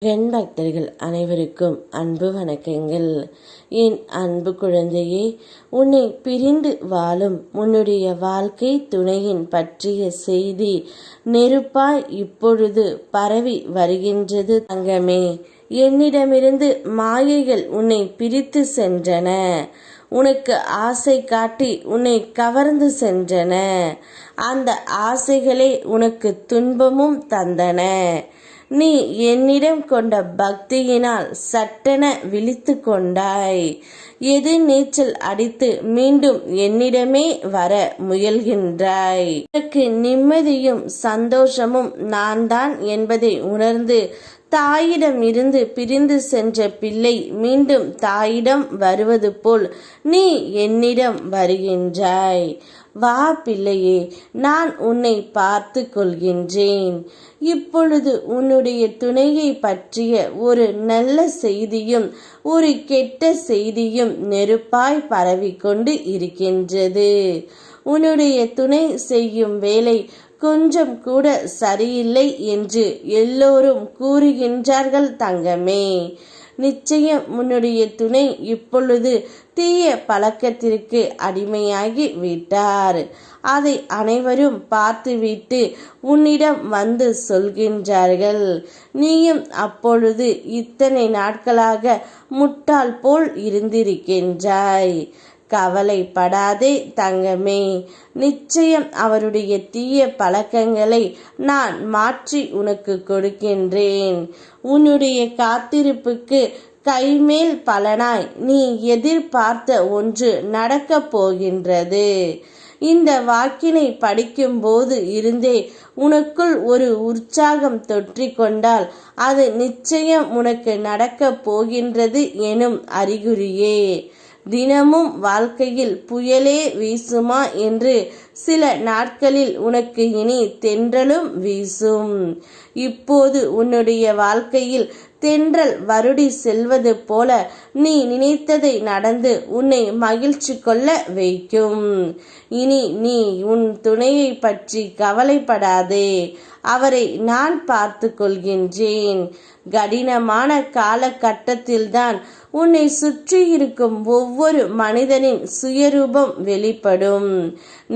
என் பக்தர்கள் அனைவருக்கும் அன்பு வணக்கங்கள். என் அன்பு குழந்தையே உன்னை பிரிந்து வாழும் உன்னுடைய வாழ்க்கை துணையின் பற்றிய செய்தி நெருப்பாய் இப்பொழுது பரவி வருகின்றது தங்கமே. என்னிடமிருந்து மாயைகள் உன்னை பிரித்து சென்றன. உனக்கு ஆசை காட்டி உன்னை கவர்ந்து சென்றன. அந்த ஆசைகளே உனக்கு துன்பமும் தந்தன. நீ என்னிடம் கொண்ட பக்தியினால் சட்டென விழித்து கொண்டாய். எது நீச்சல் அடித்து மீண்டும் என்னிடமே வர முயல்கின்றாய். உனக்கு நிம்மதியும் சந்தோஷமும் நான் தான் என்பதை உணர்ந்து தாயிடம் இருந்து பிரிந்து சென்ற பிள்ளை மீண்டும் தாயிடம் வருவது போல் நீ என்னிடம் வருகின்றாய். வா பிள்ளையே நான் உன்னை பார்த்து கொள்கின்றேன் இப்பொழுது உன்னுடைய துணையை பற்றிய ஒரு நல்ல செய்தியும் ஒரு கெட்ட செய்தியும் நெருப்பாய் பரவிக்கொண்டு இருக்கின்றது. உன்னுடைய துணை செய்யும் வேலை கொஞ்சம் கூட சரியில்லை என்று எல்லோரும் கூறுகின்றார்கள் தங்கமே. நிச்சயம் உன்னுடைய துணை இப்பொழுது தீய பழக்கத்திற்கு அடிமையாகி விட்டார். அதை அனைவரும் பார்த்துவிட்டு உன்னிடம் வந்து சொல்கின்றார்கள். நீயும் அப்பொழுது இத்தனை நாட்களாக முட்டாள் போல் இருந்திருக்கின்றாய். கவலைப்படாதே தங்கமே. நிச்சயம் அவருடைய தீய பழக்கங்களை நான் மாற்றி உனக்கு கொடுக்கின்றேன். உன்னுடைய காத்திருப்புக்கு கைமேல் பலனாய் நீ எதிர்பார்த்த ஒன்று நடக்கப் போகின்றது. இந்த வாக்கினை படிக்கும்போது இருந்தே உனக்குள் ஒரு உற்சாகம் தொற்றிக்கொண்டால் அது நிச்சயம் உனக்கு நடக்கப் போகின்றது எனும் அறிகுறியே. தினமும் வாழ்க்கையில் புயலே வீசுமா என்று சில நாட்களில் உனக்கு இனி தென்றலும் வீசும். இப்போது உன்னுடைய வாழ்க்கையில் தென்றல் வருடி செல்வது போல நீ நினைத்ததை நடந்து உன்னை மகிழ்ச்சி கொள்ள வைக்கும். இனி நீ உன் துணையை பற்றி கவலைப்படாதே. அவரை நான் பார்த்து கொள்கின்றேன் கடினமான காலகட்டத்தில்தான் உன்னை சுற்றி இருக்கும் ஒவ்வொரு மனிதனின் சுயரூபம் வெளிப்படும்.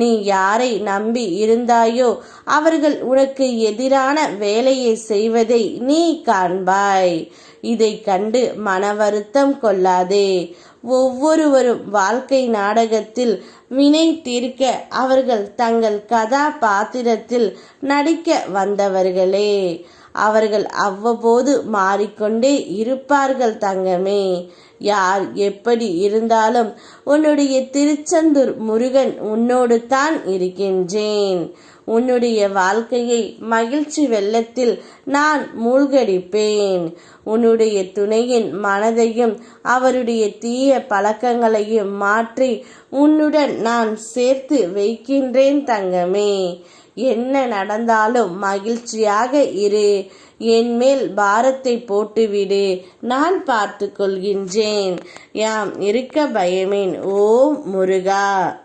நீ யாரை நம்பி இருந்தாயோ அவர்கள் உனக்கு எதிரான வேலையை செய்வதை நீ காண்பாய். இதை கண்டு மன வருத்தம் கொள்ளாதே. ஒவ்வொருவரும் வாழ்க்கை நாடகத்தில் வினை தீர்க்க அவர்கள் தங்கள் கதாபாத்திரத்தில் நடிக்க வந்தவர்களே. அவர்கள் அவ்வப்போது மாறிக்கொண்டே இருப்பார்கள் தங்கமே. யார் எப்படி இருந்தாலும் உன்னுடைய திருச்செந்தூர் முருகன் உன்னோடு தான் இருக்கின்றேன். உன்னுடைய வாழ்க்கையை மகிழ்ச்சி வெள்ளத்தில் நான் மூழ்கடிப்பேன். உன்னுடைய துணையின் மனதையும் அவருடைய தீய பழக்கங்களையும் மாற்றி உன்னுடன் நான் சேர்த்து வைக்கின்றேன் தங்கமே. என்ன நடந்தாலும் மகிழ்ச்சியாக இரு. என் மேல் பாரத்தை போட்டுவிடு. நான் பார்த்து கொள்கின்றேன் யாம் இருக்க பயமேன். ஓ முருகா.